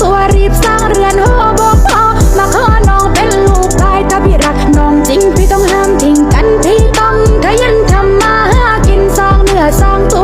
ตัวรีบสร้างเรือนหอบอกพอมาขอน้องเป็นลูกชายถ้าพี่รักน้องจริงพี่ต้องห้ามทิ้งกันพี่ต้องขยันทำมาหากินซองเนื้อซองตัว